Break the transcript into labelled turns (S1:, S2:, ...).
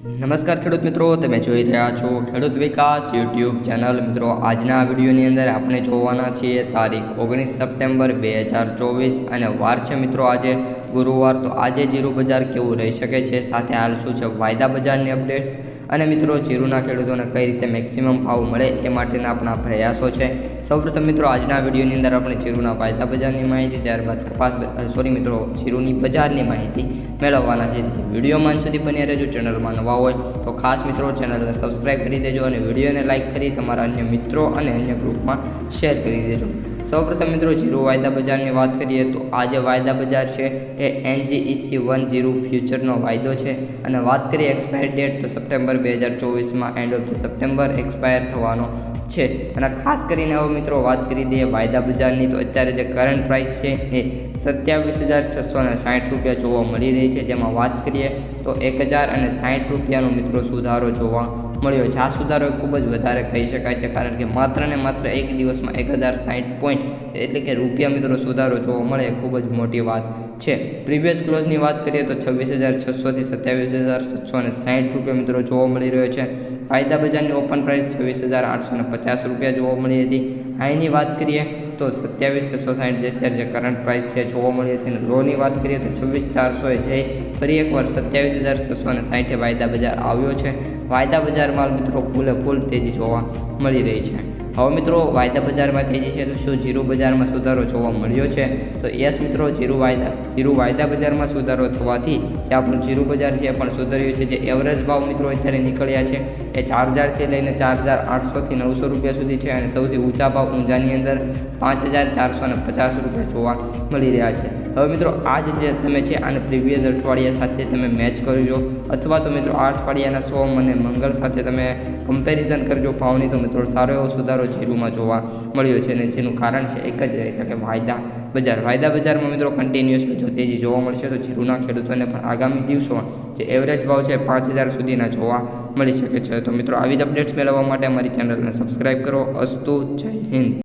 S1: નમસ્કાર ખેડૂત મિત્રો, તમે જોઈ રહ્યા છો ખેડૂત વિકાસ યુટ્યુબ ચેનલ. મિત્રો, આજના વિડીયોની અંદર આપણે જોવાના છીએ તારીખ ઓગણીસ સપ્ટેમ્બર બે હજાર ચોવીસ અને વાર છે મિત્રો આજે ગુરુવાર. તો આજે જીરું બજાર કેવું રહી શકે છે? સાથે હાલ શું છે? વાયદા બજારની અપડેટ્સ અને મિત્રો, જીરુના ખેડૂતોને કઈ રીતે મેક્સિમમ ભાવ મળે એ માટેના આપણા પ્રયાસો છે. સૌપ્રથમ મિત્રો, આજના વિડીયોની અંદર આપણે જીરુના વાયદા બજારની માહિતી, ત્યારબાદ કપાસ સોરી મિત્રો, જીરુની બજારની માહિતી મેળવવાના છે. વિડીયોમાં સુધી બની રહેજો, ચેનલમાં નવા હોય તો ખાસ મિત્રો, ચેનલને સબસ્ક્રાઈબ કરી દેજો અને વિડીયોને લાઇક કરી તમારા અન્ય મિત્રો અને અન્ય ગ્રુપમાં શેર કરી દેજો. સૌપ્રથમ મિત્રો જીરો વાયદા બજારની વાત કરીએ તો આ જે વાયદા બજાર છે એ એનજીઈસી વન જીરો ફ્યુચરનો વાયદો છે. અને વાત કરીએ એક્સપાયર ડેટ તો સપ્ટેમ્બર બે હજાર ચોવીસમાં end of the September expire થવાનો છે. અને ખાસ કરીને હવે મિત્રો વાત કરી દઈએ વાયદા બજારની તો અત્યારે જે કરંટ પ્રાઇસ છે એ સત્યાવીસ હજાર છસો ને સાઠ રૂપિયા જોવા મળી રહી છે. જેમાં વાત કરીએ તો એક હજાર અને સાઠ રૂપિયાનો મિત્રો સુધારો જોવા મળ્યો છે. આ સુધારો ખૂબ જ વધારે કહી શકાય છે, કારણ કે માત્ર ને માત્ર એક દિવસમાં એક હજાર સાઠ પોઈન્ટ એટલે કે રૂપિયા મિત્રો સુધારો જોવા મળે એ ખૂબ જ મોટી વાત છે. પ્રીવિયસ ક્લોઝની વાત કરીએ તો છવ્વીસ હજાર છસોથી સત્યાવીસ હજાર સાતસો અને સાઠ રૂપિયા મિત્રો જોવા મળી રહ્યો છે. ફાયદા બજારની ઓપન પ્રાઇસ છવ્વીસ હજાર આઠસો પચાસ રૂપિયા જોવા મળી હતી. હાઈની વાત કરીએ તો સત્યાવીસ છસો સાઠ જે અત્યારે જે કરંટ પ્રાઇસ છે, જોવા મળી હતી અને લોની વાત કરીએ તો છવ્વીસ ચારસોએ જઈ ફરી એકવાર સત્યાવીસ હજાર છસો અને સાઠે વાયદા બજાર આવ્યો છે. વાયદા બજારમાં મિત્રો ફૂલે ફૂલ તેજી જોવા મળી રહી છે. હવે મિત્રો, વાયદા બજારમાં તેજી છે તો શું જીરું બજારમાં સુધારો જોવા મળ્યો છે? તો યસ મિત્રો, જીરું વાયદા જીરું વાયદા બજારમાં સુધારો થવાથી જે આપણું જીરું બજાર છે એ પણ સુધર્યું છે. જે એવરેજ ભાવ મિત્રો અત્યારે નીકળ્યા છે એ ચાર હજારથી લઈને ચાર હજાર આઠસોથી નવસો રૂપિયા સુધી છે અને સૌથી ઊંચા ભાવ ઊંઝાની અંદર પાંચ હજાર ચારસો પચાસ રૂપિયા જોવા મળી રહ્યા છે. હવે મિત્રો, આજ જે તમે છે આને પ્રીવિયસ અઠવાડિયા સાથે તમે મેચ કરજો. અથવા તો મિત્રો, આ અઠવાડિયાના સોમ અને મંગળ સાથે તમે કમ્પેરિઝન કરજો. ભાવની તો મિત્રો, સારો એવો સુધારો જીરુમાં જોવા મળ્યો છે અને જેનું કારણ છે એક જ એટલે કે વાયદા બજાર. વાયદા બજારમાં મિત્રો કન્ટિન્યુઅસ જો તેજી જોવા મળશે. તો જીરુના ખેડૂતોને પણ આગામી દિવસોમાં જે એવરેજ ભાવ છે પાંચ હજાર સુધીના જોવા મળી શકે છે. તો મિત્રો, આવી જ અપડેટ્સ મેળવવા માટે અમારી ચેનલને સબસ્ક્રાઈબ કરો. અસ્તુ જય હિન્દ.